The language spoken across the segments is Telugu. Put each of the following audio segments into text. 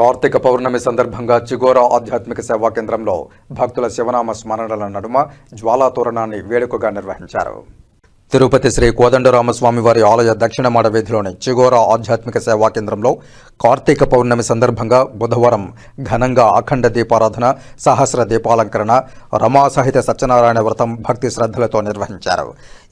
కార్తీక పౌర్ణమి సందర్భంగా చిగోరా ఆధ్యాత్మిక సేవా కేంద్రంలో భక్తుల శివనామ స్మరణల నడుమ జ్వాలా తోరణాన్ని వేడుకగా నిర్వహించారు. తిరుపతి శ్రీ కోదండరామస్వామి వారి ఆలయ దక్షిణ మాడ వీధిలోని చిగోర ఆధ్యాత్మిక సేవా కేంద్రంలో కార్తీక పౌర్ణమి సందర్భంగా బుధవారం ఘనంగా అఖండ దీపారాధన సహస్ర దీపాలంకరణ రమా సహిత సత్యనారాయణ వ్రతం భక్తి శ్రద్ధలతో నిర్వహించారు.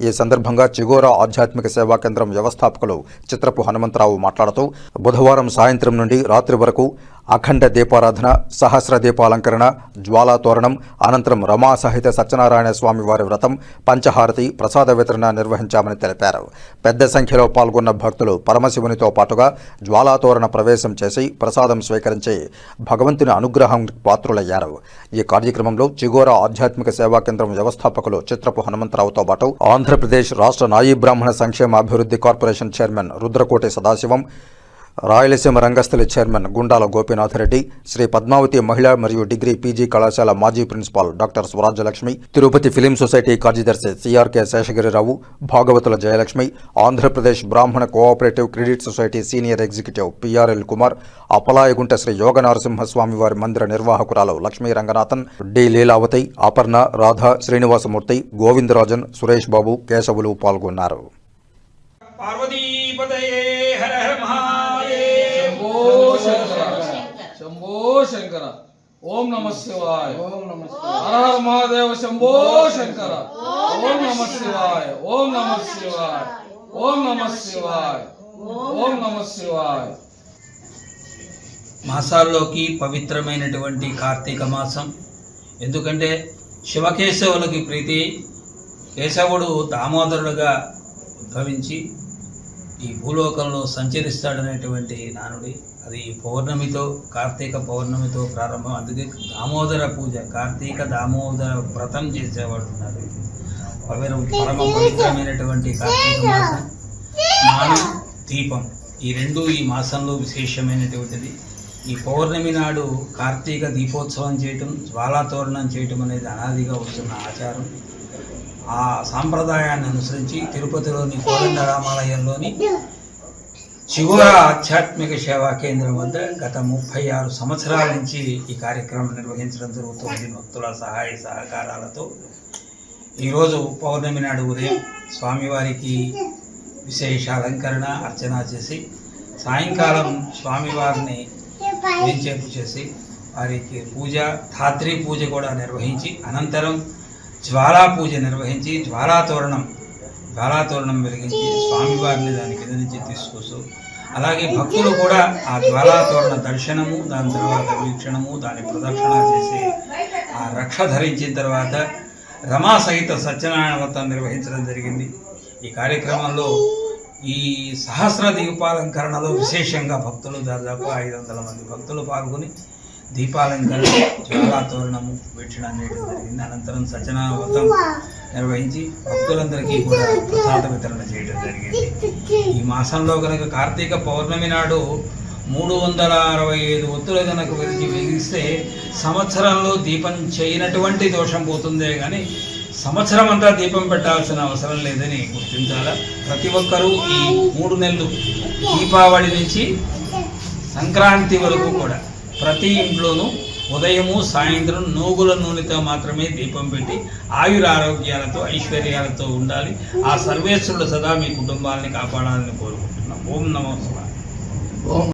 ఈ సందర్భంగా చిగోర ఆధ్యాత్మిక సేవా కేంద్రం వ్యవస్థాపకులు చిత్రపు హనుమంతరావు మాట్లాడుతూ బుధవారం సాయంత్రం నుండి రాత్రి వరకు అఖండ దీపారాధన సహస్ర దీపాలంకరణ జ్వాలాతోరణం అనంతరం రమా సహిత సత్యనారాయణ స్వామి వారి వ్రతం పంచహారతి ప్రసాద వితరణ నిర్వహించామని తెలిపారు. పెద్ద సంఖ్యలో పాల్గొన్న భక్తులు పరమశివునితో పాటుగా జ్వాలాతోరణ ప్రవేశం చేసి ప్రసాదం స్వీకరించి భగవంతుని అనుగ్రహం పాత్రులయ్యారు. ఈ కార్యక్రమంలో చిగోరా ఆధ్యాత్మిక సేవా కేంద్రం వ్యవస్థాపకులు చిత్రపు హనుమంతరావుతో పాటు ఆంధ్రప్రదేశ్ రాష్ట్ర నాయీ బ్రాహ్మణ సంక్షేమ అభివృద్ధి corporation chairman Rudrakoti Sadasivam Rayalaseema Rangasthali chairman Gundala Gopinatha Reddy Shri Padmavathi మహిళా మరియు డిగ్రీ పీజీ కళాశాల మాజీ principal doctor Swarajyalakshmi Tirupati film society కార్యదర్శి C R K Seshagiri Rao Bhagavatula Jayalakshmi Andhra Pradesh బ్రాహ్మణ cooperative credit society senior executive P R L Kumar Apalayagunta Shri Yoga Narasimhaswamy వారి మందిర నిర్వాహకురాలు లక్ష్మీ రంగనాథన్ డి. లీలావతి అపర్ణ రాధ శ్రీనివాసమూర్తి గోవిందరాజన్ సురేష్ బాబు కేశవులు పాల్గొన్నారు. పార్వతీపతయే శంభో శంకర. ఓం నమ శివాయ. ఓం నమ హర హర మహాదేవ శంభో శంకర. ఓం నమ శివాయ. ఓం నమ శివాయ. ఓం నమ శివాయ. ఓం నమ శివాయ. మాసాల్లోకి పవిత్రమైనటువంటి కార్తీక మాసం. ఎందుకంటే శివకేశవులకి ప్రీతి కేశవుడు దామోదరుడుగా ఉద్భవించి ఈ భూలోకంలో సంచరిస్తాడనేటువంటి నానుడి అది పౌర్ణమితో కార్తీక పౌర్ణమితో ప్రారంభం. అందుకే దామోదర పూజ కార్తీక దామోదర వ్రతం చేసేవాడు ఉన్నారు పవిత్ర పరమ పవిత్రమైనటువంటి కార్తీక మాసం. స్నానం దీపం ఈ రెండు ఈ మాసంలో విశేషమైనటువంటిది. ఈ పౌర్ణమి నాడు కార్తీక దీపోత్సవం చేయటం జ్వాలాతోరణం చేయటం అనేది అనాదిగా వస్తున్న ఆచారం. ఆ సాంప్రదాయాన్ని అనుసరించి తిరుపతిలోని కోదండ శివ చివర ఆధ్యాత్మిక సేవా కేంద్రం వద్ద గత ముప్పై ఆరు సంవత్సరాల నుంచి ఈ కార్యక్రమం నిర్వహించడం జరుగుతుంది. భక్తుల సహాయ సహకారాలతో ఈరోజు పౌర్ణమి నాడు ఉదయం స్వామివారికి విశేష అలంకరణ అర్చన చేసి సాయంకాలం స్వామివారిని వేంచేపు చేసి వారికి పూజ ధాత్రి పూజ కూడా నిర్వహించి అనంతరం జ్వాలా పూజ నిర్వహించి జ్వాలాతోరణం జ్వాలాతోరణం వెలిగించి స్వామివారిని దాని కింద నుంచి తీసుకొస్తూ అలాగే భక్తులు కూడా ఆ జ్వాలాతోరణ దర్శనము దాని తర్వాత వీక్షణము దాని ప్రదక్షిణ చేసి ఆ రక్ష ధరించిన తర్వాత రమా సహిత సత్యనారాయణ వ్రతం నిర్వహించడం జరిగింది. ఈ కార్యక్రమంలో ఈ సహస్ర దీపాలంకరణలో విశేషంగా భక్తులు దాదాపు ఐదు వందల మంది భక్తులు పాల్గొని దీపాలంకరణ జ్వాలా తోరణము వీక్షణ చేయడం జరిగింది. అనంతరం సత్యనారాయణ వ్రతం నిర్వహించి భక్తులందరికీ కూడా ప్రసాద వితరణ చేయడం జరిగింది. ఈ మాసంలో కనుక కార్తీక పౌర్ణమి నాడు మూడు వందల అరవై ఐదు ఒత్తులు కనుక వెలిగి వెలిగిస్తే సంవత్సరంలో దీపం చేయనటువంటి దోషం పోతుందే కానీ సంవత్సరం అంతా దీపం పెట్టాల్సిన అవసరం లేదని గుర్తించాలా? ప్రతి ఒక్కరూ ఈ మూడు నెలలు దీపావళి నుంచి సంక్రాంతి వరకు కూడా ప్రతి ఇంట్లోనూ ఉదయము సాయంత్రం నూగుల నూనెతో మాత్రమే దీపం పెట్టి ఆయుర ఆరోగ్యాలతో ఐశ్వర్యాలతో ఉండాలి. ఆ సర్వేశ్వరుడు సదా మీ కుటుంబాలని కాపాడాలని కోరుకుంటున్నాం. ఓం నమో ఓం